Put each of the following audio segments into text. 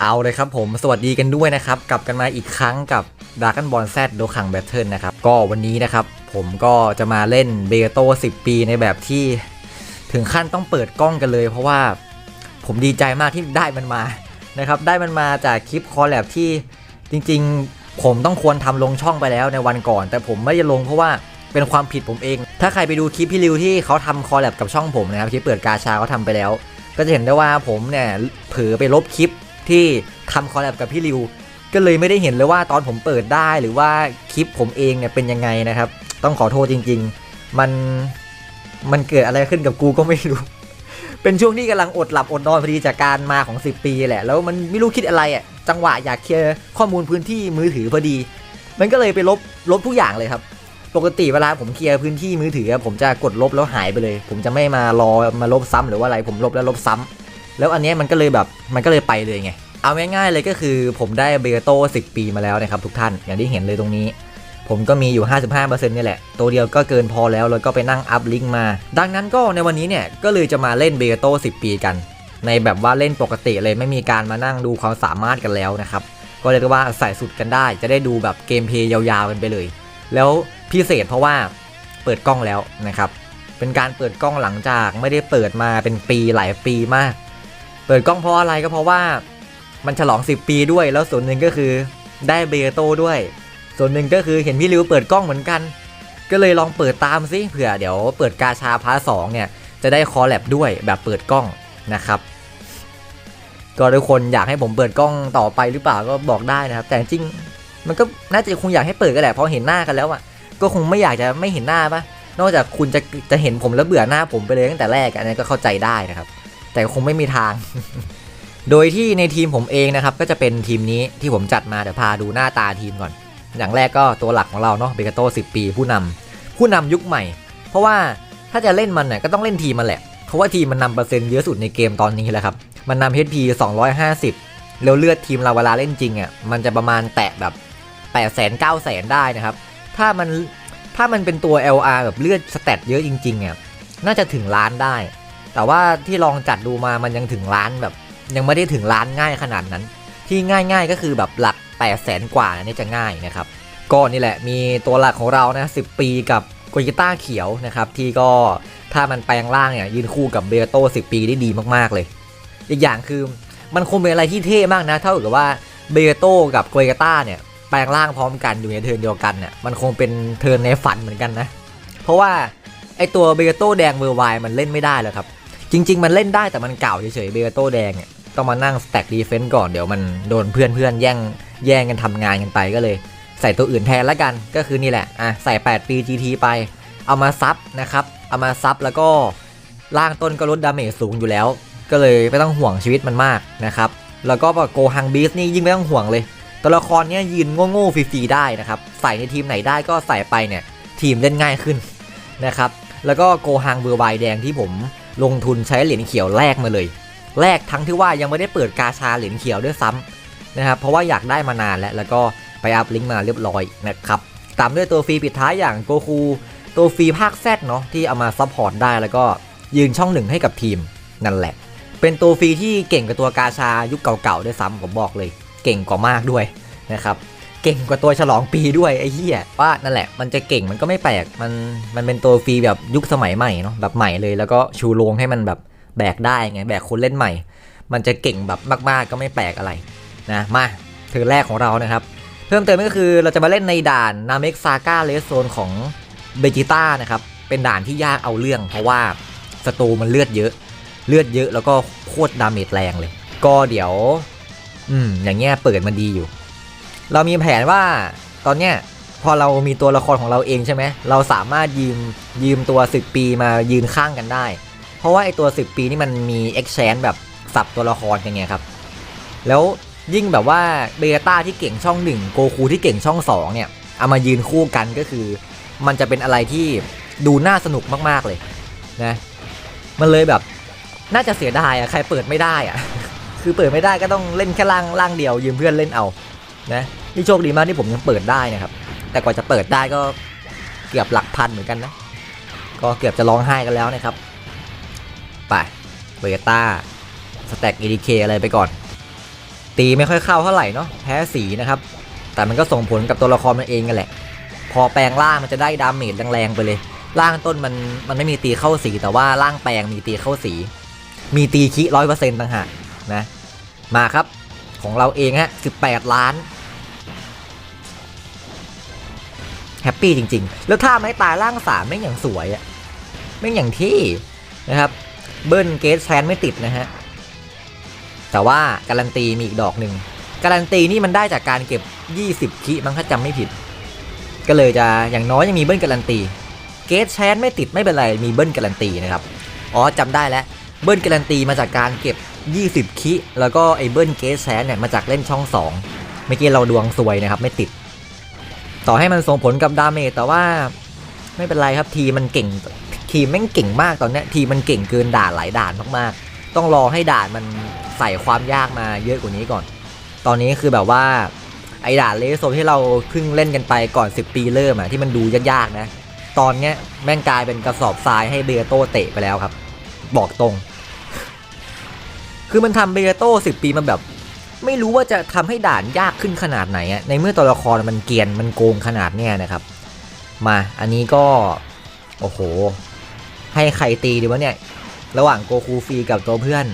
เอาเลยครับผมสวัสดีกันด้วยนะครับ กลับกันมาอีกครั้งกับ Dragon Ball Z โดคังแบทเทิลนะครับ ก็วันนี้นะครับ ผมก็จะมาเล่นเบโต10 ปีในแบบที่ถึงขั้นต้องเปิดกล้องกันเลย เพราะว่าผมดีใจมากที่ได้มันมานะครับ ได้มันมาจากคลิปคอลแลบที่จริงๆ ผมต้องควรทำลงช่องไปแล้วในวันก่อน แต่ผมไม่ได้ลงเพราะว่าเป็นความผิดผมเอง ถ้าใครไปดูคลิปพี่ริวที่เขาทำคอลแลบกับช่องผมนะครับคลิปเปิดกาชาเขาทำไปแล้ว ก็จะเห็นได้ว่าผมเนี่ยเผลอไปลบคลิป ที่ทำคอลแลบกับพี่ริว ก็เลยไม่ได้เห็นเลยว่าตอนผมเปิดได้หรือว่าคลิปผมเองเนี่ยเป็นยังไงนะครับ ต้องขอโทษจริง ๆ มันมันเกิดอะไรขึ้นกับกูก็ไม่รู้ เป็นช่วงที่กำลังอดหลับอดนอนพอดีจากการมาของ 10 ปีแหละ แล้วมันไม่รู้คิดอะไรอะ จังหวะอยากเคลียร์ข้อมูลพื้นที่มือถือพอดี มันก็เลยไปลบลบทุกอย่างเลยครับ ปกติเวลาผมเคลียร์พื้นที่มือถือ ผมจะกดลบแล้วหายไปเลย ผมจะไม่มารอมาลบซ้ำหรือว่าอะไร ผมลบแล้วลบซ้ำ แล้วอันนี้มันก็เลยแบบมันก็เลยไปเลยไง เอาง่ายๆเลยก็คือผมได้เบโต้10 ปีมาแล้วนะครับทุกท่านอย่างที่เห็นเลยตรงนี้ ผมก็มีอยู่ 55%นี่แหละ ตัวเดียวก็เกินพอแล้วแล้วก็ไปนั่งอัพลิงก์มา ดังนั้นก็ในวันนี้เนี่ยก็เลยจะมาเล่นเบโต้10 ปีกัน ในแบบว่าเล่นปกติเลยไม่มีการมานั่งดูความสามารถกันแล้วนะครับก็เรียกว่าใส่สุดกันได้ จะได้ดูแบบเกมเพย์ยาวๆกันไปเลย แล้วพิเศษเพราะว่าเปิดกล้องแล้วนะครับเป็นการเปิดกล้องหลังจากไม่ได้เปิดมาเป็นปีหลายปีมาก เปิดกล้องเพราะอะไรก็เพราะว่ามันฉลอง 10 ปีด้วย แล้วส่วนหนึ่งก็คือได้เบโต้ด้วย ส่วนหนึ่งก็คือเห็นพี่ริวเปิดกล้องเหมือนกัน ก็เลยลองเปิดตามซิเผื่อเดี๋ยวเปิดกาชาพาร์ทสองเนี่ยจะได้คอลแลบด้วยแบบเปิดกล้องนะครับ ก็ทุกคนอยากให้ผมเปิดกล้องต่อไปหรือเปล่าก็บอกได้นะครับ แต่จริงมันก็น่าจะคงอยากให้เปิดกันแหละเพราะเห็นหน้ากันแล้วอะก็คงไม่อยากจะไม่เห็นหน้าปะนอกจากคุณจะจะเห็นผมแล้วเบื่อหน้าผมไปเลยตั้งแต่แรกอันนี้ก็เข้าใจได้นะครับ แต่คงไม่มีทาง โดยที่ในทีมผมเองนะครับ ก็จะเป็นทีมนี้ที่ผมจัดมาเดี๋ยวพาดูหน้าตาทีมก่อน อย่างแรกก็ตัวหลักของเราเนาะเบกาโต้10 ปีผู้นำผู้นำยุคใหม่ เพราะว่าถ้าจะเล่นมันเนี่ยก็ต้องเล่นทีมมันแหละเพราะว่าทีมมันนำเปอร์เซ็นต์เยอะสุดในเกมตอนนี้แหละครับมันนำ HP 250แล้วเลือดทีมเราเวลาเล่นจริงอะมันจะประมาณแตะแบบ8 0 0 0 0 9 0 0 0 ได้นะครับถ้ามันถ้ามันเป็นตัว LR แบบเลือดสเตตเยอะจริงๆอะน่าจะถึงล้านได้ แต่ว่าที่ลองจัดดูมามันยังถึงล้านแบบ ยังไม่ได้ถึงล้านง่ายขนาดนั้น ที่ง่ายๆก็คือแบบหลัก8 0 0 0 0 0กว่านี่จะง่ายนะครับก็นี่แหละมีตัวหลักของเรานะ10ปีกับโกจิต้าเขียวนะครับที่ก็ถ้ามันแปลงร่างเนี่ยยืนคู่กับเบโต้10ปีได้ดีมากๆเลย อีกอย่างคือมันคงเป็นอะไรที่เท่มากนะเท่ากับว่าเบโต้กับโกจิต้าเนี่ยแปลงร่างพร้อมกันอยู่ในเทิร์นเดียวกันเนี่ยมันคงเป็นเทิร์นในฝันเหมือนกันนะ เพราะว่าไอตัวเบโต้แดงเวอร์ไวมันเล่นไม่ได้แล้วครับ จริง ๆ มันเล่นได้แต่มันเก่าเฉยๆเบโต้แดงเนี่ยต้องมานั่งสแต็กดีเฟนต์ก่อนเดี๋ยวมันโดนเพื่อนๆแย่งแย่งกันทำงานกันไปก็เลย ใส่ตัวอื่นแทนแล้วกันก็คือนี่แหละอะใส่ 8 ปี GT ไป เอามาซับนะครับเอามาซับแล้วก็ล่างต้นก็ลดดาเมจสูงอยู่แล้ว ก็เลยไม่ต้องห่วงชีวิตมันมากนะครับแล้วก็โกฮังบีสนี่ยิ่งไม่ต้องห่วงเลยตัวละครเนี้ยยืนโง่ๆฟรีๆได้นะครับใส่ในทีมไหนได้ก็ใส่ไปเนี่ยทีมเล่นง่ายขึ้นนะครับแล้วก็โกฮังเบอร์ไบแดงที่ผม ลงทุนใช้เหรียญเขียวแลกมาเลยแลกทั้งที่ว่ายังไม่ได้เปิดกาชาเหรียญเขียวด้วยซ้ำนะครับเพราะว่าอยากได้มานานแล้วแล้วก็ไปอัพลิงก์มาเรียบร้อยนะครับตามด้วยตัวฟรีปิดท้ายอย่างโกคูตัวฟรีภาคแซดเนาะที่เอามาซัพพอร์ตได้แล้วก็ยืนช่องหนึ่งให้กับทีมนั่นแหละ เป็นตัวฟรีที่เก่งกว่าตัวกาชายุคเก่าๆด้วยซ้ำผมบอกเลย เก่งกว่ามากด้วยนะครับ เก่งกว่าตัวฉลองปีด้วยไอ้เหี้ยว่านั่นแหละมันจะเก่งมันก็ไม่แปลกมันมันเป็นตัวฟรีแบบยุคสมัยใหม่เนาะแบบใหม่เลยแล้วก็ชูโรงให้มันแบบแบกได้ไงแบกคนเล่นใหม่ มันจะเก่งแบบมาก ๆ ก็ไม่แปลกอะไรนะมาถือแรกของเรานะครับ เพิ่มเติมก็คือเราจะมาเล่นในด่านนาเมกซาก้าเลสโซนของเบจิต้านะครับเป็นด่านที่ยากเอาเรื่อง เพราะว่าศัตรูมันเลือดเยอะ เลือดเยอะแล้วก็โคตรดาเมจแรงเลย ก็เดี๋ยว อืมอย่างเงี้ยเปิดมันดีอยู่ เรามีแผนว่าตอนเนี้ยพอเรามีตัวละครของเราเองใช่ไหมเราสามารถยืมยืมตัว10ปีมายืนข้างกันได้ เพราะว่าไอตัว10ปีนี่มันมี exchange แบบสับตัวละครกันไงครับ แล้วยิ่งแบบว่าเบต้าที่เก่งช่องหนึ่งโกคูที่เก่งช่องสองเนี่ยเอามายืนคู่กันก็คือ มันจะเป็นอะไรที่ดูน่าสนุกมากๆเลยนะมันเลยแบบน่าจะเสียดายอะใครเปิดไม่ได้อะคือเปิดไม่ได้ก็ต้องเล่นแค่ล่างล่างเดียวยืมเพื่อนเล่นเอานะ นี่โชคดีมากที่ผมยังเปิดได้นะครับ แต่กว่าจะเปิดได้ก็เกือบหลักพันเหมือนกันนะ ก็เกือบจะร้องไห้กันแล้วนะครับ ไปเบต้าสแต็ก EDK อะไรไปก่อน ตีไม่ค่อยเข้าเท่าไหร่เนาะแพ้สีนะครับ แต่มันก็ส่งผลกับตัวละครมันเองกันแหละ พอแปลงร่างมันจะได้ดาเมจแรงๆไปเลยร่างต้นมันมันไม่มีตีเข้าสี แต่ว่าร่างแปลงมีตีเข้าสี มีตีคิร้อยเปอร์เซ็นต์ต่างหากนะ มาครับของเราเองฮะสิบแปดล้าน แฮปปี้จริง ๆ แล้วถ้าไม้ตายร่างสามไม่งอย่างสวยอะไม่งอย่างที่นะครับ เบิ้ลเกตแซนไม่ติดนะฮะ แต่ว่าการันตีมีอีกดอกหนึ่งการันตีนี่มันได้จากการเก็บ 20 คิมั้งถ้าจำไม่ผิด ก็เลยจะอย่างน้อยยังมีเบิ้ลการันตี เกตแชนไม่ติดไม่เป็นไรมีเบิ้ลการันตีนะครับ อ๋อจำได้แล้วเบิ้ลการันตีมาจากการเก็บ 20 คิ แล้วก็ไอ้เบิ้ลเกตแชนเนี่ยมาจากเล่นช่อง 2 เมื่อกี้เราดวงซวยนะครับไม่ติด ต่อให้มันส่งผลกับดาเมจแต่ว่าไม่เป็นไรครับทีมันเก่งทีมแม่งเก่งมากตอนเนี้ยทีมันเก่งเกินด่านหลายด่านมากๆ ต้องรอให้ด่านมันใส่ความยากมาเยอะกว่านี้ก่อน ตอนนี้คือแบบว่าไอ้ด่านเลสโซที่เราเพิ่งเล่นกันไปก่อน 10 ปีเริ่มอะที่มันดูยากๆนะ ตอนเนี้ยแม่งกลายเป็นกระสอบทรายให้เบโตเตะไปแล้วครับ บอกตรง คือมันทำเบโต10 ปีมาแบบ ไม่รู้ว่าจะทำให้ด่านยากขึ้นขนาดไหนอะในเมื่อตัวละครมันเกียนมันโกงขนาดเนี้ยนะครับ มาอันนี้ก็ โอ้โห ให้ใครตีดีวะเนี่ย ระหว่างโกคูฟรีกับตัวเพื่อน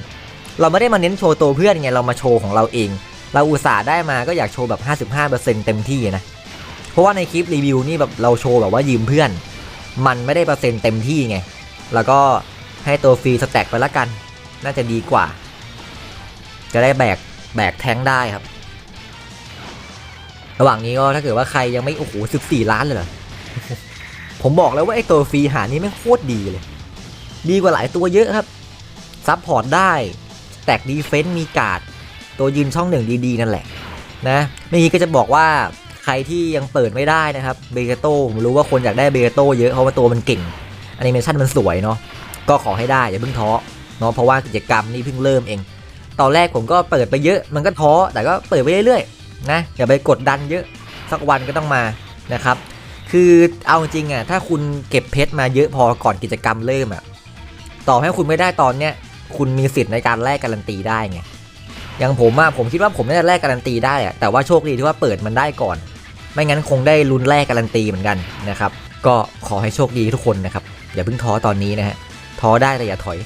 เราไม่ได้มาเน้นโชว์ตัวเพื่อนไงเรามาโชว์ของเราเอง เราอุตส่าห์ได้มาก็อยากโชว์แบบ 55%เต็มที่นะเพราะว่าในคลิปรีวิวนี่แบบเราโชว์แบบว่ายืมเพื่อน มันไม่ได้เปอร์เซ็นต์เต็มที่ไง แล้วก็ให้ตัวฟรีสแต็กไปละกัน น่าจะดีกว่า จะได้แบก แบกแท้งได้ครับ ระหว่างนี้ก็ถ้าเกิดว่าใครยังไม่โอ้โห14ล้านเลยเหรอผมบอกแล้วว่าไอ้ตัวฟรีหานี้แม่งโคตรดีเลย ดีกว่าหลายตัวเยอะครับ ซับพอร์ตได้ แตกดีเฟนต์มีการ์ด ตัวยืนช่องหนึ่งดีๆ นั่นแหละ นะเมื่อกี้ก็จะบอกว่าใครที่ยังเปิดไม่ได้นะครับ เบเกโต้ผมรู้ว่าคนอยากได้เบเกโต้เยอะเพราะว่าตัวมันเก่งแอนิเมชันมันสวยเนาะ ก็ขอให้ได้อย่าเพิ่งท้อเนาะเพราะว่ากิจกรรมนี่เพิ่งเริ่มเอง ตอนแรกผมก็เปิดไปเยอะ มันก็ท้อแต่ก็เปิดไปเรื่อยๆนะอย่าไปกดดันเยอะสักวันก็ต้องมานะครับ คือเอาจริงอะถ้าคุณเก็บเพชรมาเยอะพอก่อนกิจกรรมเริ่มอะต่อให้คุณไม่ได้ตอนเนี้ยคุณมีสิทธิ์ในการแลกการันตีได้ไงอย่างผมอะผมคิดว่าผมน่าจะแลกการันตีได้อะแต่ว่าโชคดีที่ว่าเปิดมันได้ก่อน ไม่งั้นคงได้ลุ้นแลกการันตีเหมือนกันนะครับ ก็ขอให้โชคดีทุกคนนะครับ อย่าเพิ่งท้อตอนนี้นะฮะท้อได้แต่อย่าถอย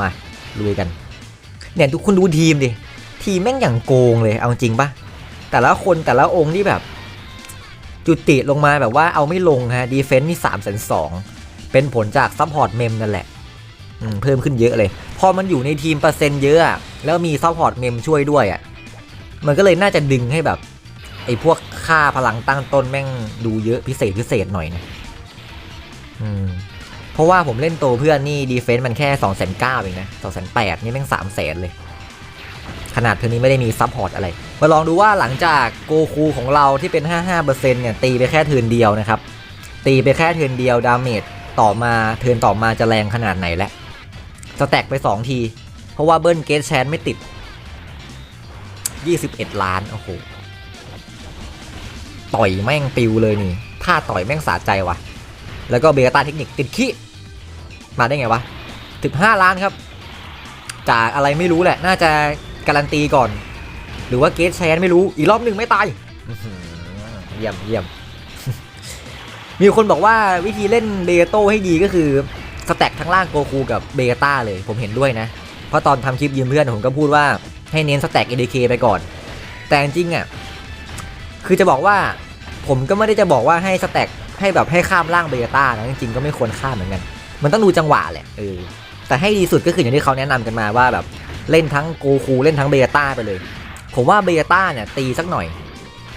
มาลุยกัน เนี่ยทุกคุณดูทีมดิ ทีมแม่งอย่างโกงเลย เอาจริงปะแต่ละคนแต่ละองค์ที่แบบ จุติลงมาแบบว่าเอาไม่ลงฮะ ดีเฟนซ์นี่สามแสนสองเป็นผลจากซัพพอร์ตเมมนั่นแหละอืมเพิ่มขึ้นเยอะเลย พอมันอยู่ในทีมเปอร์เซ็นต์เยอะอะ แล้วมีซัพพอร์ตเมมช่วยด้วยอะ มันก็เลยน่าจะดึงให้แบบไอ้พวกค่าพลังตั้งต้นแม่งดูเยอะพิเศษพิเศษหน่อยนะอืม เพราะว่าผมเล่นตัวเพื่อนนี่ดีเฟนซ์มันแค่2องแสนเก้าเองนะสองแสนแปดนี่แม่งสามแสนเลย ขนาดเธอนี้ไม่ได้มีซับพอร์ตอะไร มาลองดูว่าหลังจากโกคูของเราที่เป็น 55%เนี่ยตีไปแค่เทินเดียวนะครับ ตีไปแค่เทินเดียวดาเมจต่อมาเทินต่อมาจะแรงขนาดไหนแล้วสแต็กไป 2 ที เพราะว่าเบิ้ลเกตแชนไม่ติด 21 ล้านโอ้โหต่อยแม่งปิวเลยนี่ท่าต่อยแม่งสะใจว่ะ แล้วก็เบต้าเทคนิคติดขี้ มาได้ไงวะ15 ล้านครับ จากอะไรไม่รู้แหละ น่าจะการันตีก่อน หรือว่าเกตแชนไม่รู้ อีกรอบหนึ่งไม่ตายเยี่ยมเยี่ยม มีคนบอกว่าวิธีเล่นเบโต้ให้ดีก็คือสแต็กทั้งล่างโกคูกับเบต้าเลย ผมเห็นด้วยนะ เพราะตอนทำคลิปยืมเพื่อนผมก็พูดว่าให้เน้นสแต็ก ADK ไปก่อน แต่จริงๆอะ คือจะบอกว่าผมก็ไม่ได้จะบอกว่าให้สแต็กให้แบบให้ข้ามล่างเบต้านะ จริงๆก็ไม่ควรข้ามเหมือนกัน มันต้องดูจังหวะแหละเออแต่ให้ดีสุดก็คืออย่างที่เขาแนะนำกันมาว่าแบบเล่นทั้งโกคูเล่นทั้งเบต้าไปเลย ผมว่าเบต้าเนี่ยตีสักหน่อย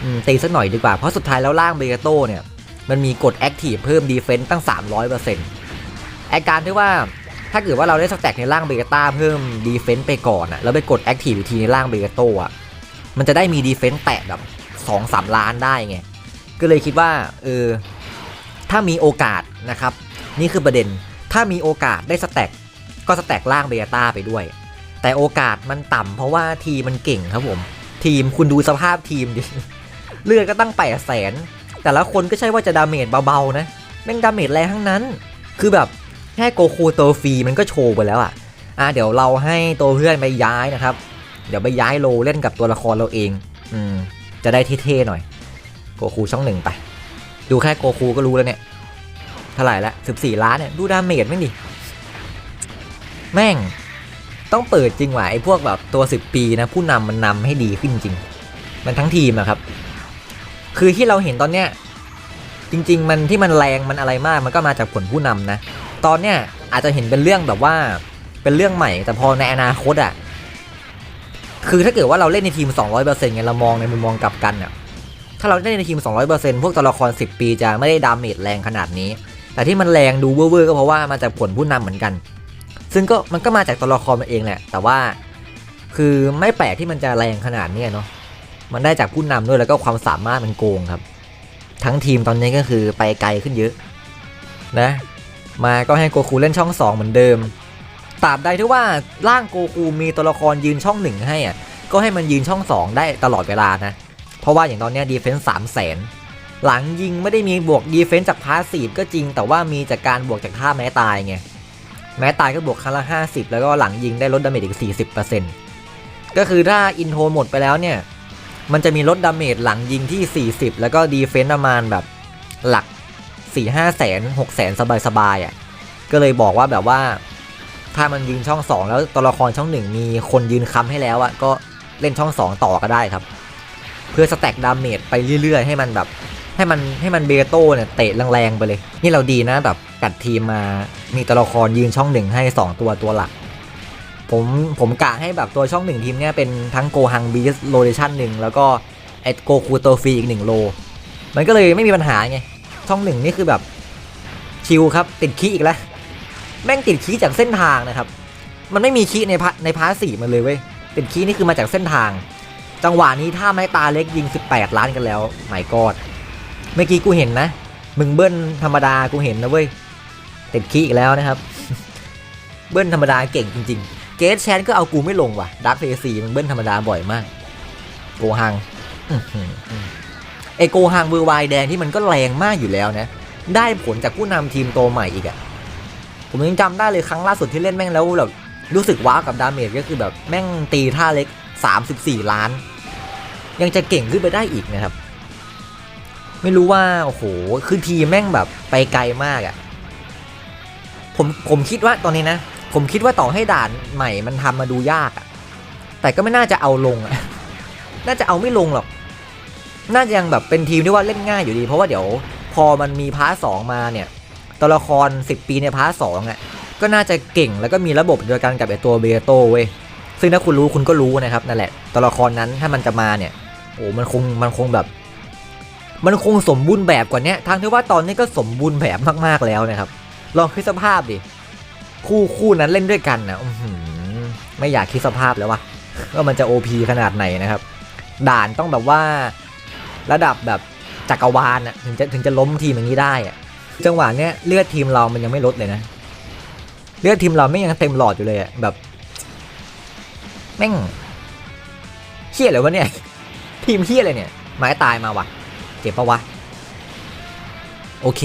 อตีสักหน่อยดีกว่า เพราะสุดท้ายแล้วล่างเบโตเนี่ยมันมีกดแอคทีฟเพิ่มดีเฟนต์ตั้ง 300%ไอการที่ว่าถ้าเกิดว่าเราได้สแต็กในร่างเบต้าเพิ่มดีเฟนต์ไปก่อนอะแล้วไปกดแอคทีฟอีกทีในร่างเบโตอะมันจะได้มีดีเฟนต์แตะแบบ2-3 ล้านได้ไง ก็เลยคิดว่าเออถ้ามีโอกาสนะครับ นี่คือประเด็น ถ้ามีโอกาสได้สแต็กก็สแต็กล่างเบต้าไปด้วย แต่โอกาสมันต่ำเพราะว่าทีมมันเก่งครับผม ทีมคุณดูสภาพทีมดิเลือดก็ตั้งแปดแสนแต่ละคนก็ใช่ว่าจะดาเมจเบาๆนะแม่งดาเมจแรงทั้งนั้น คือแบบแค่โกคูตัวฟรีมันก็โชว์ไปแล้วอะอะเดี๋ยวเราให้ตัวเพื่อนไปย้ายนะครับ เดี๋ยวไปย้ายโลเล่นกับตัวละครเราเอง อืม จะได้เท่ๆหน่อย โกคูช่องหนึ่งไป ดูแค่โกคูก็รู้แล้วเนี่ย เท่าไหร่ละสิบสี่ล้านเนี่ยดูดาเมจแม่งดิ แม่ง ต้องเปิดจริงว่ะไอ้พวกแบบตัวสิบปีนะ ผู้นำมันนำให้ดีขึ้นจริง มันทั้งทีมอะครับ คือที่เราเห็นตอนเนี้ยจริง ๆ มันที่มันแรงมันอะไรมากมันก็มาจากผลผู้นำนะ ตอนเนี้ยอาจจะเห็นเป็นเรื่องแบบว่าเป็นเรื่องใหม่ แต่พอในอนาคตอะคือถ้าเกิดว่าเราเล่นในทีม 200%ไงเรามองในมุมมองกลับกันอะถ้าเราเล่นในทีม 200%พวกตัวละคร 10 ปีจะไม่ได้ดาเมจแรงขนาดนี้ แต่ที่มันแรงดูเวอร์ก็เพราะว่ามาจากผลผู้นำเหมือนกัน ซึ่งก็มันก็มาจากตัวละครมันเองแหละ แต่ว่าคือไม่แปลกที่มันจะแรงขนาดนี้เนาะมันได้จากผู้นำด้วยแล้วก็ความสามารถมันโกงครับ ทั้งทีมตอนนี้ก็คือไปไกลขึ้นเยอะนะ มาก็ให้โกคูเล่นช่อง 2 เหมือนเดิมตราบใดที่ว่าร่างโกคูมีตัวละครยืนช่องหนึ่งให้อะก็ให้มันยืนช่อง 2 ได้ตลอดเวลานะ เพราะว่าอย่างตอนนี้ดีเฟนส์สามแสน หลังยิงไม่ได้มีบวกดีเฟนส์จากพาสซีฟก็จริง แต่ว่ามีจากการบวกจากท่าแม้ตายไง แม้ตายก็บวกครั้งละ 50 แล้วก็หลังยิงได้ลดดาเมจอีก 40%ก็คือถ้าอินโทรหมดไปแล้วเนี่ย มันจะมีลดดาเมจหลังยิงที่ 40 แล้วก็ดีเฟนต์ประมาณแบบหลัก 4 5แสน6แสนสบายๆอะ ก็เลยบอกว่าแบบว่า ถ้ามันยืนช่อง 2 แล้วตัวละครช่อง 1 มีคนยืนค้ำให้แล้วอะก็เล่นช่อง 2 ต่อก็ได้ครับ เพื่อสแต็กดาเมจไปเรื่อยๆ ให้มันแบบ ให้มันให้มันเบโต้เนี่ยเตะแรงๆไปเลย นี่เราดีนะแบบกัดทีมมามีตัวละครยืนช่องหนึ่งให้ 2 ตัวตัวหลัก ผมผมกะให้แบบตัวช่องหนึ่งทีมเนี่ยเป็นทั้งโกฮังบีสโลเดชันหนึ่งแล้วก็ไอโกคูโตฟีอีกหนึ่งโล มันก็เลยไม่มีปัญหาไง ช่องหนึ่งนี่คือแบบชิลครับติดคีอีกแล้ว แม่งติดคีจากเส้นทางนะครับ มันไม่มีคีในพาในพาร์ทสี่มันเลยเว้ยติดคีนี่คือมาจากเส้นทาง จังหวะนี้ถ้าไม้ตาเล็กยิง 18 ล้านกันแล้วไม่กอด เมื่อกี้กูเห็นนะ มึงเบิ้ลธรรมดากูเห็นนะเว้ยติดคีอีกแล้วนะครับ เบิ้ลธรรมดาเก่งจริงๆ เกสแชนก็เอากูไม่ลงว่ะดักเฟซีมันเบิ้ลธรรมดาบ่อยมาก โกฮังอื้อหือไอโกฮังเบอร์ไวแดงที่มันก็แรงมากอยู่แล้วนะ ได้ผลจากผู้นำทีมโตใหม่อีกอะผมยังจำได้เลยครั้งล่าสุดที่เล่นแม่งแล้วแบบรู้สึกว้าวกับดาเมจก็คือแบบแม่งตีท่าเล็ก 34 ล้าน ยังจะเก่งขึ้นไปได้อีกนะครับ ไม่รู้ว่าโอ้โหคือทีแม่งแบบไปไกลมากอะ่ะผมผมคิดว่าตอนนี้นะ ผมคิดว่าต่อให้ด่านใหม่มันทำมาดูยากอะ่ะ แต่ก็ไม่น่าจะเอาลงอะ่ะน่าจะเอาไม่ลงหรอก น่าจะยังแบบเป็นทีมที่ว่าเล่นง่ายอยู่ดี เพราะว่าเดี๋ยวพอมันมีพาร์ทสองมาเนี่ยตัวละคร 10 ปีในพาร์ทสองอะก็น่าจะเก่งแล้วก็มีระบบเดียวกันกับไอตัวเบโตเว้ยซึ่งถ้าคุณรู้คุณก็รู้นะครับนั่นแหละตัวละครนั้นถ้ามันจะมาเนี่ยโอ้มันคงมันคงแบบ มันคงสมบูรณ์แบบกว่านี้ทั้งที่ว่าตอนนี้ก็สมบูรณ์แบบมากๆแล้วนะครับ ลองคิดสภาพดิ คู่คู่นั้นเล่นด้วยกันนะอืไม่อยากคิดสภาพแล้ววะว่ามันจะ OP ขนาดไหนนะครับ ด่านต้องแบบว่าระดับแบบจักรวาลนะถึงจะถึงจะล้มทีมอย่างนี้ได้อะจังหวะเนี้ยเลือดทีมเรามันยังไม่ลดเลยนะ เลือดทีมเราไม่ยังเต็มหลอดอยู่เลยอะแบบแม่งเฮี้ยเลยวะเนี่ย ทีมเฮี้ยเลยเนี่ยไม้ตายมาว่ะ เจ็บปะวะ โอเค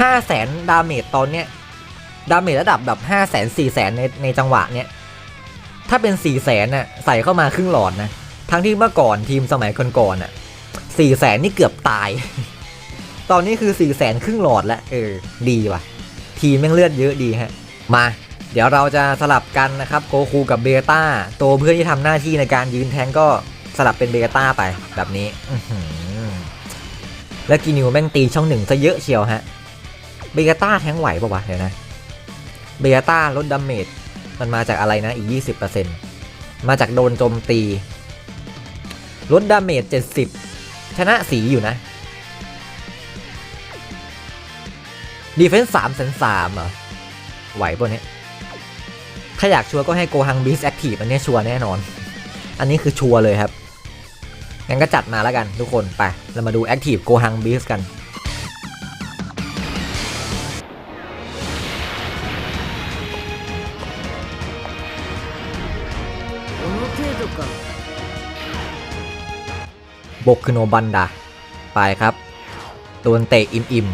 ห้าแสนดาเมจตอนเนี้ย ดาเมจระดับแบบห้าแสนสี่แสนในในจังหวะเนี้ย ถ้าเป็นสี่แสนน่ะใส่เข้ามาครึ่งหลอดนะ ทั้งที่เมื่อก่อนทีมสมัยก่อนๆน่ะสี่แสนนี่เกือบตาย ตอนนี้คือสี่แสนครึ่งหลอดแล้วเออ ดีว่ะ ทีมแม่งเลือดเยอะดีฮะ มาเดี๋ยวเราจะสลับกันนะครับโกคูกับเบต้าตัวเพื่อนที่ทำหน้าที่ในการยืนแทงก็สลับเป็นเบต้าไปแบบนี้อื แล้วกีนิวแม่งตีช่องหนึ่งซะเยอะเชียวฮะเบต้าแทงไหวปะวะเดี๋ยวนะเบต้าลดดาเมจมันมาจากอะไรนะอีก 20%มาจากโดนโจมตีลดดาเมจ70 ชนะสีอยู่นะดีเฟนส์สามแสนสามเหรอไหวปะเนี้ยถ้าอยากชัวร์ก็ให้โกฮังบีสแอคทีฟอันนี้ชัวร์แน่นอน อันนี้คือชัวร์เลยครับ งั้นก็จัดมาแล้วกันทุกคนไป เรามาดูแอคทีฟโกฮังบีสกันบกคือโนบันดาไปครับโดนเตะอิมอิม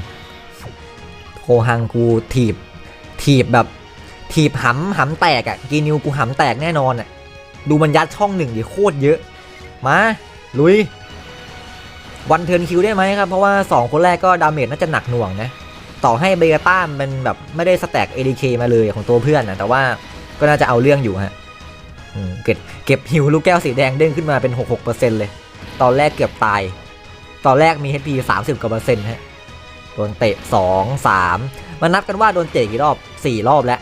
โคฮังกูถีบ ถีบแบบถีบหำหำแตกอะ่ะกีนิวกูหำแตกแน่นอนอะ่ะดูมันยัดช่องหนึ่งดิโคตรเยอะ มา ลุย วันเทิร์นคิวได้ไหมครับ เพราะว่า 2 คนแรกก็ดาเมจน่าจะหนักหน่วงนะ ต่อให้เบกต้ามันแบบไม่ได้สแต็ก ADK มาเลยของตัวเพื่อนนะแต่ว่าก็น่าจะเอาเรื่องอยู่ฮะเก็บเก็บฮิวลูกแก้วสีแดงเด้งขึ้นมาเป็น 66%เลย ตอนแรกเกือบตาย ตอนแรกมี HP 30 กว่าเปอร์เซ็นต์ฮะ โดนเตะ 2 3มันนับกันว่าโดนเตะกี่รอบ 4 รอบแล้ว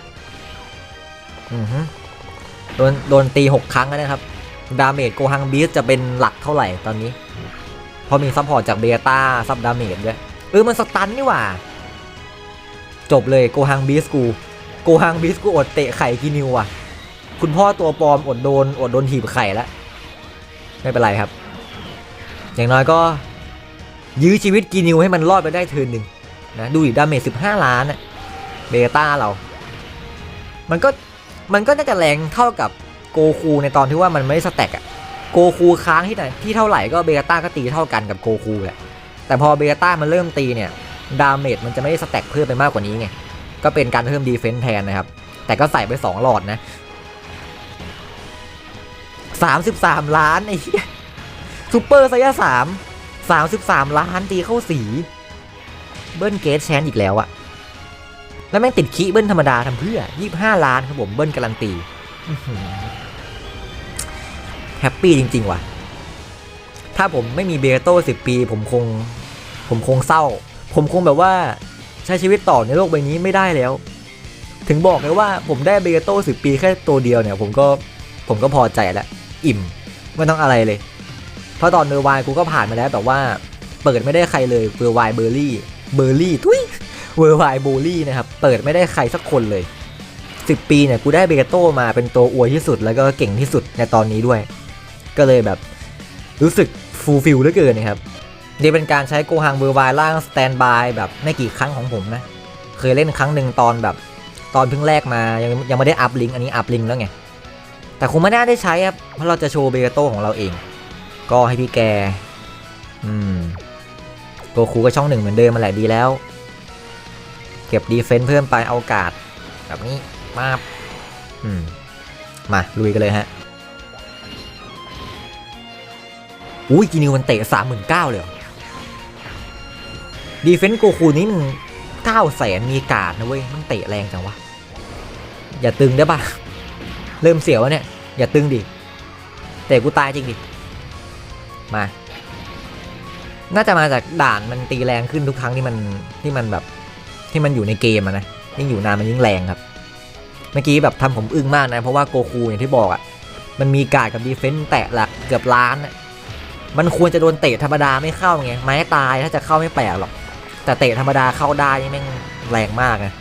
โดนโดนตี 6 ครั้งแล้วนะครับ ดาเมจโกฮังบีสจะเป็นหลักเท่าไหร่ตอนนี้พราะมีซัพพอร์ตจากเบต้าซับดาเมจด้วยเออมันสตันนี่หว่า จบเลยโกฮังบีสกูโกฮังบีสกูอดเตะไข่กินิวอะ คุณพ่อตัวปลอมอดโดนอดโดนถีบไข่แล้ว ไม่เป็นไรครับ อย่างน้อยก็ ยื้อชีวิตกินิวให้มันรอดไปได้เทินหนึ่งนะดูดิดาเมจ15ล้านอะเบต้าเรา มันก็มันก็น่าจะแรงเท่ากับ โกคูในตอนที่ว่ามันไม่ได้สแต็กอะโกคูค้างที่ไหนที่เท่าไหร่ก็เบต้าก็ตีเท่ากันกับโกคูแหละแต่พอเบต้ามันเริ่มตีเนี่ยดาเมจมันจะไม่ได้สแต็กเพิ่มไปมากกว่านี้ไงก็เป็นการเพิ่มดีเฟนส์แทนนะครับ แต่ก็ใส่ไป 2 หลอดนะ 33 ล้านไอ้เหี้ยซูเปอร์ไซย่าสาม33ล้านตีเข้าสี เบิ้ลเกตแชนอีกแล้วอะแล้วแม่งติดคีเบิ้ลธรรมดาทำเพื่อ25ล้านครับผมเบิ้ลการันตี แฮปปี้จริง ๆ ว่ะ ถ้าผมไม่มีเบโต้10ปี ผมคง ผมคงเศร้า ผมคงแบบว่าใช้ชีวิตต่อในโลกใบนี้ไม่ได้แล้ว ถึงบอกเลยว่าผมได้เบโต้10ปีแค่ตัวเดียวเนี่ย ผมก็ผมก็พอใจแล้ว อิ่ม ไม่ต้องอะไรเลย เพราะตอนเนอร์ไวกูก็ผ่านมาแล้วแต่ว่าเปิดไม่ได้ใครเลยเวอร์ไวเบอร์รี่เบอร์รี่ทุยเวอร์ไวโบลี่นะครับ เปิดไม่ได้ใครสักคนเลย 10 ปีเนี่ย กูได้เบโต้มาเป็นตัวอวยที่สุดแล้วก็เก่งที่สุดในตอนนี้ด้วย ก็เลยแบบรู้สึกฟูลฟิลเหลือเกินนะครับนี่เป็นการใช้โกฮังเวอร์ไวล่างสแตนบายแบบไม่กี่ครั้งของผมนะ เคยเล่นครั้งหนึ่งตอนแบบ ตอนเพิ่งแรกมายังยังไม่ได้อัพลิงก์อันนี้อัพลิงก์แล้วไง แต่คงไม่น่าได้ใช้ครับเพราะเราจะโชว์เบโต้ของเราเอง ก็ให้พี่แก อืมโกคูก็ช่องหนึ่งเหมือนเดิมมาแหละดีแล้ว เก็บดีเฟนส์เพิ่มไปเอากาดแบบนี้มาอืม มาลุยกันเลยฮะ อุ้ยกินิวมันเตะสามหมื่นเก้าเลยดีเฟนส์โกคูนี่มันเก้าแสนมีกาดนะเว้ย มันเตะแรงจังวะ อย่าตึงได้ปะเริ่มเสียวแล้วเนี่ย อย่าตึงดิ เตะกูตายจริงดิ มา น่าจะมาจากด่านมันตีแรงขึ้นทุกครั้งที่มันที่มันแบบที่มันอยู่ในเกมอะนะยิ่งอยู่นานมันยิ่งแรงครับ เมื่อกี้แบบทำผมอึ้งมากนะ เพราะว่าโกคูอย่างที่บอกอะมันมีการดกับดีเฟนต์แตะหลักเกือบล้านอะ มันควรจะโดนเตะธรรมดาไม่เข้าไงไม้ตายถ้าจะเข้าไม่แปลกหรอก แต่เตะธรรมดาเข้าได้นี่แม่งแรงมากนะ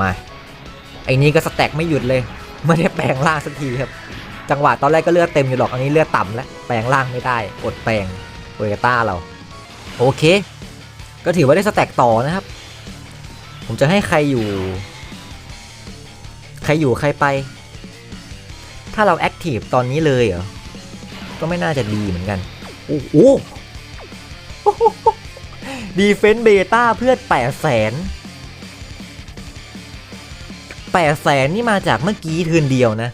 มาไอ้นี้ก็สแต็กไม่หยุดเลยไม่ได้แปลงร่างสักทีครับ จังหวะตอนแรกก็เลือดเต็มอยู่หรอกอันนี้เลือดต่ำแล้วแปลงร่างไม่ได้กดแปลงโอเกต้าเรา โอเค ก็ถือว่าได้สแต็กต่อนะครับ ผมจะให้ใครอยู่ ใครอยู่ใครไป ถ้าเราแอคทีฟตอนนี้เลยเหรอ ก็ไม่น่าจะดีเหมือนกัน โอ้โหดีเฟนต์เบต้าเพื่อแปดแสนแปดแสนนี่มาจากเมื่อกี้เทือนเดียวนะ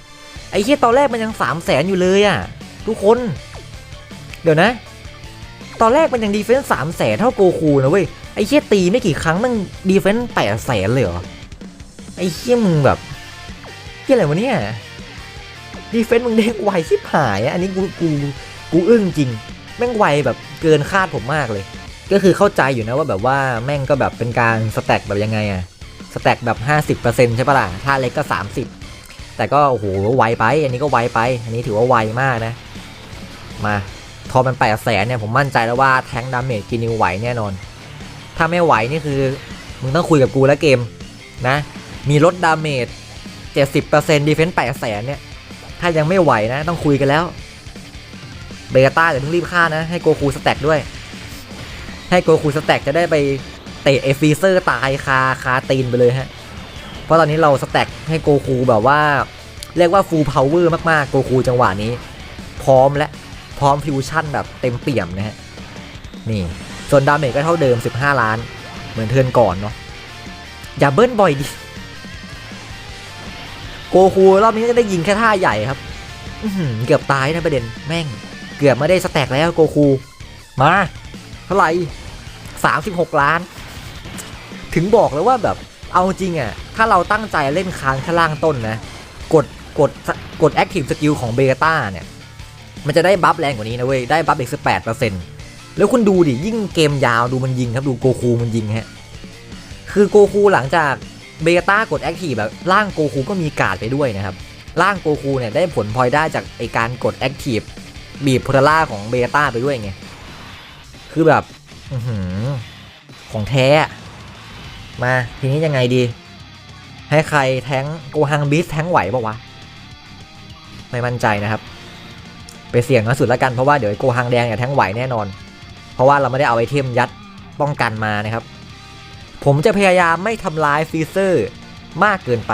ไอ้เหี้ยตอนแรกมันยังสามแสนอยู่เลยอะทุกคน เดี๋ยวนะ ตอนแรกมันยังดีเฟนส์สามแสนเท่าโกคูนะเว้ย ไอ้เหี้ยตีไม่กี่ครั้งมันดีเฟนส์แปดแสนเลยเหรอ ไอ้เหี้ยมึงแบบเหี้ยอะไรวะเนี่ย ดีเฟนส์มึงเด้งไวชิบหายอะอันนี้กูกูกูอึ้งจริง แม่งไวแบบเกินคาดผมมากเลย ก็คือเข้าใจอยู่นะว่าแบบว่าแม่งก็แบบเป็นการสแต็กแบบยังไงอะสแต็กแบบ 50%ใช่ปะล่ะถ้าเล็กก็ 30 แต่ก็โอ้โหไวไป อันนี้ก็ไวไป อันนี้ถือว่าไวมากนะ มาทอมันแปดแสนเนี่ยผมมั่นใจแล้วว่าแทงดาเมจกินิวไหวแน่นอน ถ้าไม่ไหวนี่คือ มึงต้องคุยกับกูแล้วเกมนะ มีลดดาเมจ70%ดีเฟนส์แปดแสนเนี่ย ถ้ายังไม่ไหวนะ ต้องคุยกันแล้ว เบต้าอย่าเพิ่งรีบฆ่านะ ให้โกคูสแต็กด้วย ให้โกคูสแต็กจะได้ไปเตะเอฟฟีเซอร์ตายคาคาตีนไปเลยฮะ เพราะตอนนี้เราสแต็กให้โกคูแบบว่า เรียกว่าฟูลพาวเวอร์มากๆ โกคูจังหวะนี้ พร้อมและพร้อมฟิวชั่นแบบเต็มเปี่ยมนะฮะ นี่ ส่วนดาเมจก็เท่าเดิม 15 ล้าน เหมือนเทินก่อนเนาะอย่าเบิ้ลบ่อยดิ โกคูรอบนี้ก็ได้ยิงแค่ท่าใหญ่ครับอืเกือบตายนะประเด็นแม่ง เกือบไม่ได้สแต็กแล้วโกคู มาเท่าไหร่สามสิบหกล้าน ถึงบอกแล้วว่าแบบเอาจริงอะ่ะ ถ้าเราตั้งใจเล่นค้างข้างล่างต้นนะ กดกดกด Active Skill ของเบต้าเนี่ย มันจะได้บัฟแรงกว่านี้นะเว้ย ได้บัฟอีกสิบแปดเปอร์เซ็นต์แล้วคุณดูดิยิ่งเกมยาวดูมันยิงครับดูโกคูมันยิงฮะ คือโกคูหลังจาก เบต้ากด Active แบบร่างโกคูก็มีการ์ดไปด้วยนะครับ ร่างโกคูเนี่ยได้ผลพลอยได้จากไอการกด Active บีบโพลาร่าของเบต้าไปด้วยไง คือแบบอืของแท้อะมาทีนี้ยังไงดี ให้ใครแท้งโกฮังบิสแท้งไหวปะวะ ไม่มั่นใจนะครับ ไปเสี่ยงน้อยสุดแล้วกันเพราะว่าเดี๋ยวโกฮังแดงเนี่ยแท้งไหวแน่นอน เพราะว่าเราไม่ได้เอาไอเทมยัดป้องกันมานะครับ ผมจะพยายามไม่ทำลายฟรีเซอร์มากเกินไป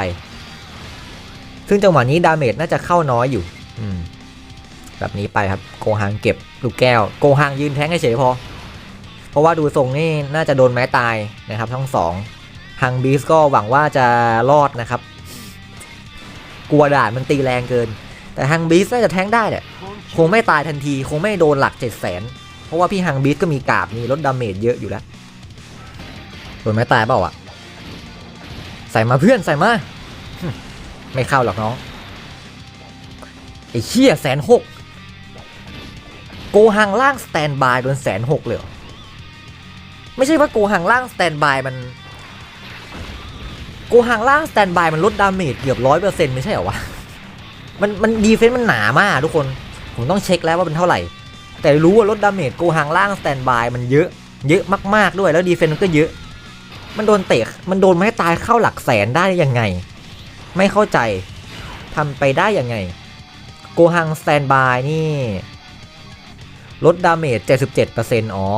ซึ่งจังหวะนี้ดาเมจน่าจะเข้าน้อยอยู่แบบนี้ไปครับ โกฮังเก็บลูกแก้ว โกฮังยืนแท้งเฉยพอ เพราะว่าดูทรงนี่น่าจะโดนไม้ตายนะครับ ทั้งสองฮังบีสก็หวังว่าจะรอดนะครับ กลัวด่านมันตีแรงเกิน แต่ฮังบีสน่าจะแท้งได้แหละคงไม่ตายทันที คงไม่โดนหลักเจ็ดแสนเพราะว่าพี่ฮังบีสก็มีกาบมีลดดาเมจเยอะอยู่แล้ว โดนไม้ตายเปล่าอะใส่มาเพื่อนใส่มา ไม่เข้าหรอกน้อง ไอ้เชี่ยแสนหกโกฮังล่างสแตนบายโดนแสนหกเลยไม่ใช่ว่าโกหังล่างสแตนบายมัน โกหังล่างสแตนบายมันลดดาเมจเกือบร้อยเปอร์เซ็นต์ไม่ใช่เหรอวะ มันมันดีเฟนต์มันหนามากทุกคน ผมต้องเช็คแล้วว่าเป็นเท่าไหร่ แต่รู้ว่าลดดาเมจโกหังล่างสแตนบายมันเยอะ เยอะมากๆด้วยแล้วดีเฟนต์มันก็เยอะ มันโดนเตะมันโดนไม่ให้ตายเข้าหลักแสนได้ยังไง ไม่เข้าใจทำไปได้ยังไง โกหังสแตนบายนี่ ลดดาเมจ 77%อ๋อ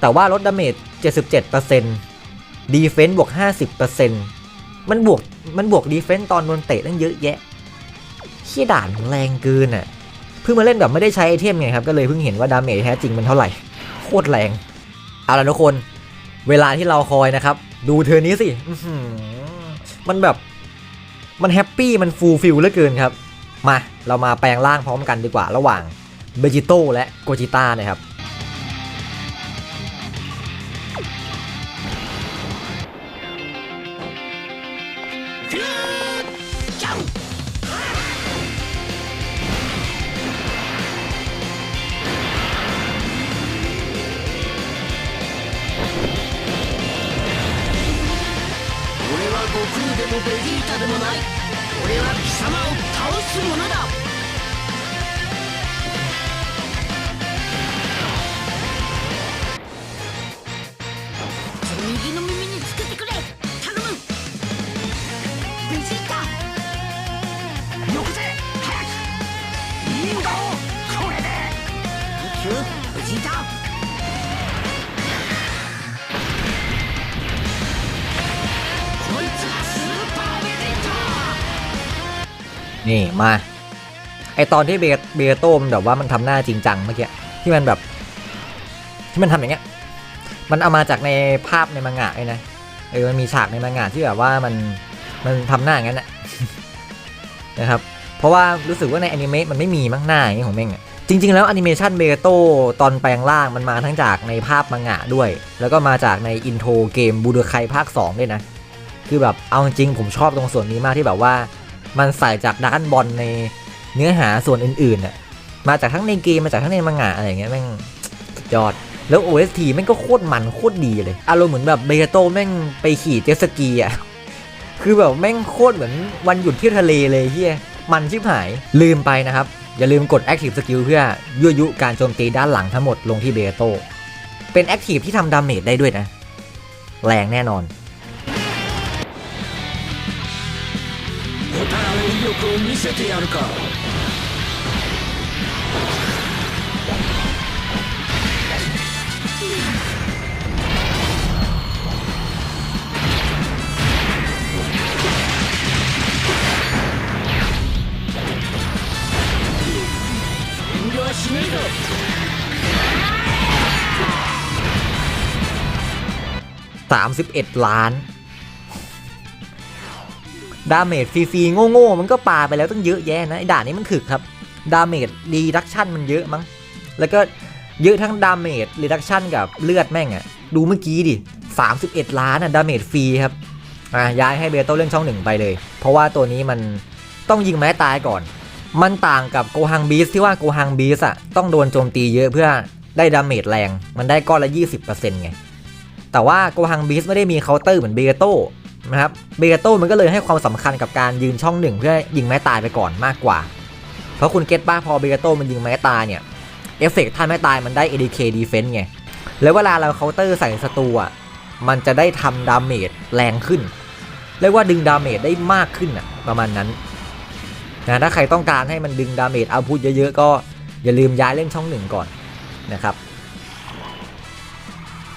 แต่ว่าลดดาเมจ 77%ดีเฟนต์บวก 50%มันบวก มันบวกดีเฟนต์ตอนโดนเตะตั้งเยอะแยะขี้ด่านแรงเกินอะ เพิ่งมาเล่นแบบไม่ได้ใช้ไอเทมไงครับ ก็เลยเพิ่งเห็นว่าดาเมจแท้จริงมันเท่าไหร่ โคตรแรง เอาละทุกคน เวลาที่เราคอยนะครับ ดูเธอนี้สิมันแบบ มันแฮปปี้มันฟูลฟิลเหลือเกินครับ มาเรามาแปลงร่างพร้อมกันดีกว่าระหว่างเบจิโต้และโกจิต้านะครับ 俺は悟空でもベジータでもない。俺は貴様を倒す者だ。 นี่มา ไอตอนที่เบเบโต้มันแบบว่ามันทำหน้าจริงจังเมื่อกี้ที่มันแบบ ที่มันทำอย่างเงี้ย มันเอามาจากในภาพในมังงะเลยนะเออมันมีฉากในมังงะที่แบบว่ามันมันทำหน้าอย่างนั้นแหละนะครับ เพราะว่ารู้สึกว่าในอนิเมะมันไม่มีมั้งหน้าอย่างนี้ของแม่งอะจริง ๆ แล้วแอนิเมชันเบโต้ตอนแปลงร่างมันมาทั้งจากในภาพมังงะด้วย แล้วก็มาจากในอินโทรเกมบูเดอร์ไคภาค 2 ด้วยนะ คือแบบเอาจริงผมชอบตรงส่วนนี้มากที่แบบว่า มันใส่จากดักบอลในเนื้อหาส่วนอื่นๆน่ะมาจากทั้งในเกมมาจากทั้งในมังงะอะไรอย่างเงี้ยแม่งสุดยอด แล้ว OST แม่งก็โคตรมันโคตรดีเลย อารมณ์เหมือนแบบเบยโตแม่งไปขี่เจ็ตสกีอะคือแบบแม่งโคตรเหมือนวันหยุดที่ทะเลเลยเฮียมันชิบหายลืมไปนะครับ อย่าลืมกด Active Skill เพื่อยั่วยุการโจมตีด้านหลังทั้งหมดลงที่เบยโตเป็น Active ที่ทำดาเมจได้ด้วยนะ แรงแน่นอน 威力を見せてやるか遠慮はしねえぞ31 ล้าน ดาเมจฟรีๆโง่ๆมันก็ปาไปแล้วตั้งเยอะแยะนะไอ้ด่านนี้มันถึกครับดาเมจรีดักชันมันเยอะมั้งแล้วก็เยอะทั้งดาเมจรีดักชันกับเลือดแม่งอะดูเมื่อกี้ดิ31 ล้านอะดาเมจฟรีครับอะย้ายให้เบโต้เล่นช่องหนึ่งไปเลย เพราะว่าตัวนี้มันต้องยิงไม้ตายก่อน มันต่างกับโกฮังบีสที่ว่าโกฮังบีสอะต้องโดนโจมตีเยอะเพื่อได้ดาเมจแรง มันได้ก้อนละ 20%ไงแต่ว่าโกฮังบีสไม่ได้มีเคาน์เตอร์เหมือนเบโต้ นะครับเบโต้มันก็เลยให้ความสำคัญกับการยืนช่องหนึ่งเพื่อยิงไม้ตายไปก่อนมากกว่า เพราะคุณเก็ตป้าพอเบโต้มันยิงไม้ตายเนี่ยเอฟเฟกต์ท่านไม้ตายมันได้ ADK Defense ไง แล้วเวลาเราเคาน์เตอร์ใส่ศัตรูอะมันจะได้ทำดาเมจแรงขึ้น เรียกว่าดึงดาเมจได้มากขึ้นอะประมาณนั้นนะถ้าใครต้องการให้มันดึงดาเมจเอาพุทเยอะๆก็อย่าลืมย้ายเล่นช่องหนึ่งก่อนนะครับ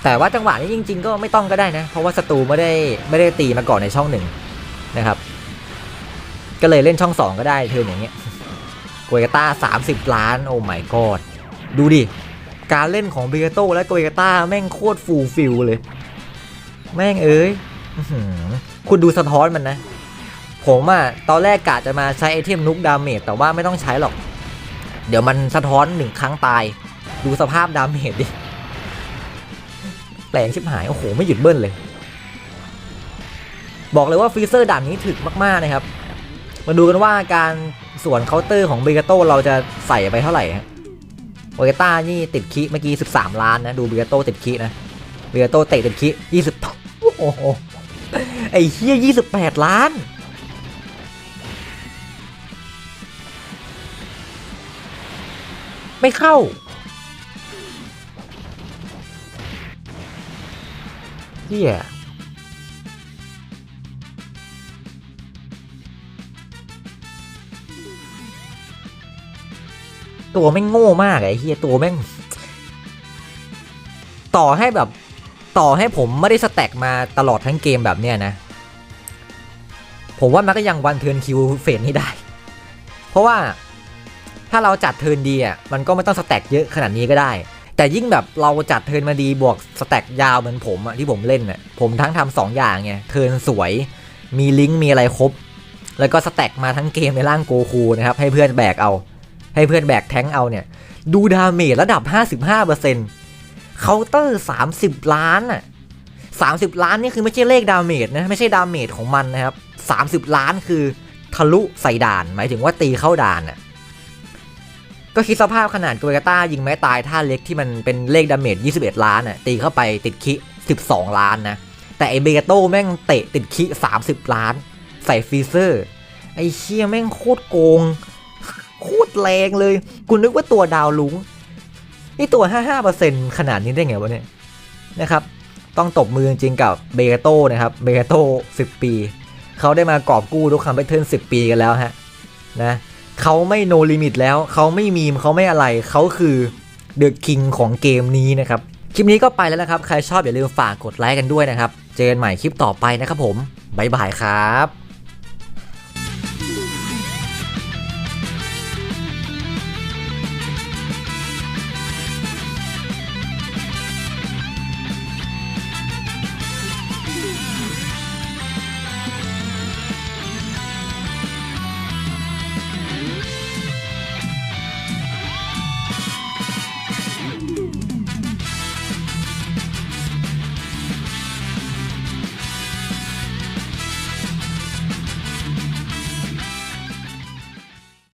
แต่ว่าจังหวะนี้จริง ๆ ก็ไม่ต้องก็ได้นะ เพราะว่าศัตรูไม่ได้ไม่ได้ตีมาก่อนในช่องหนึ่งนะครับ ก็เลยเล่นช่องสองก็ได้เธออย่างเงี้ยโกยต้า30 ล้าน โอ้ my god ดูดิ การเล่นของเบโต้และโกยต้าแม่งโคตรฟูลฟิลเลย แม่งเอ้ยคุณดูสะท้อนมันนะ ผมอะตอนแรกกะจะมาใช้ไอเทมนุกดาเมจแต่ว่าไม่ต้องใช้หรอก เดี๋ยวมันสะท้อนหนึ่งครั้งตาย ดูสภาพดาเมจดิ ลงชิบหาย โอ้โห ไม่หยุดเบิ้ลเลย บอกเลยว่าฟรีเซอร์ด่านนี้ถึกมากๆนะครับ มาดูกันว่าการส่วนเคาน์เตอร์ของเบเกโตเราจะใส่ไปเท่าไหร่ฮะโอเกต้านี่ติดคิเมื่อกี้ 13 ล้านนะ ดูเบเกโตติดคินะเบเกโตเตะติดคิ20 โอ้โห ไอ้เฮีย28 ล้านไม่เข้า เฮียตัวแม่งโง่มากไอ้เฮียตัวแม่ง ต่อให้แบบ ต่อให้ผมไม่ได้สแต็กมาตลอดทั้งเกมแบบเนี้ยนะ ผมว่ามันก็ยังวันเทิร์นคิวเฟสนี้ได้ เพราะว่าถ้าเราจัดเทิร์นดีอะมันก็ไม่ต้องสแต็กเยอะขนาดนี้ก็ได้ แต่ยิ่งแบบเราจัดเทินมาดีบวกสแต็กยาวเหมือนผมอะที่ผมเล่นอะผมทั้งทำสองอย่างไงเทินสวยมีลิงก์มีอะไรครบ แล้วก็สแต็กมาทั้งเกมในร่างโกคูนะครับให้เพื่อนแบกเอา ให้เพื่อนแบกแทงเอาเนี่ย ดูดาเมจระดับ 55%เคาน์เตอร์ 30 ล้านอะ30 ล้านนี่คือไม่ใช่เลขดาเมจนะไม่ใช่ดาเมจของมันนะครับ 30 ล้านคือทะลุใส่ด่าน หมายถึงว่าตีเข้าด่านอะ ก็คิดสภาพขนาดโกเกต้ายิงไม้ตายท่าเล็กที่มันเป็นเลขดาเมจ 21 ล้านอะตีเข้าไปติดคิ 12 ล้านนะ แต่ไอเบเกโต้แม่งเตะติดคิ 30 ล้าน ใส่ฟรีเซอร์ ไอเชี่ยแม่งโคตรโกง โคตรแรงเลย กูนึกว่าตัวดาวลุง นี่ตัว 55%ขนาดนี้ได้ไงวะเนี่ย นะครับ ต้องตบมือจริงกับเบโต้นะครับ เบโต้10 ปี เขาได้มากอบกู้ทุกคำแพทเทิร์น10 ปีกันแล้วฮะ นะ เขาไม่โนลิมิตแล้ว เขาไม่มีมเขาไม่อะไร เขาคือเดอะคิงของเกมนี้นะครับ คลิปนี้ก็ไปแล้วนะครับ ใครชอบอย่าลืมฝากกดไลค์กันด้วยนะครับ เจอกันใหม่คลิปต่อไปนะครับผม บ๊ายบายครับ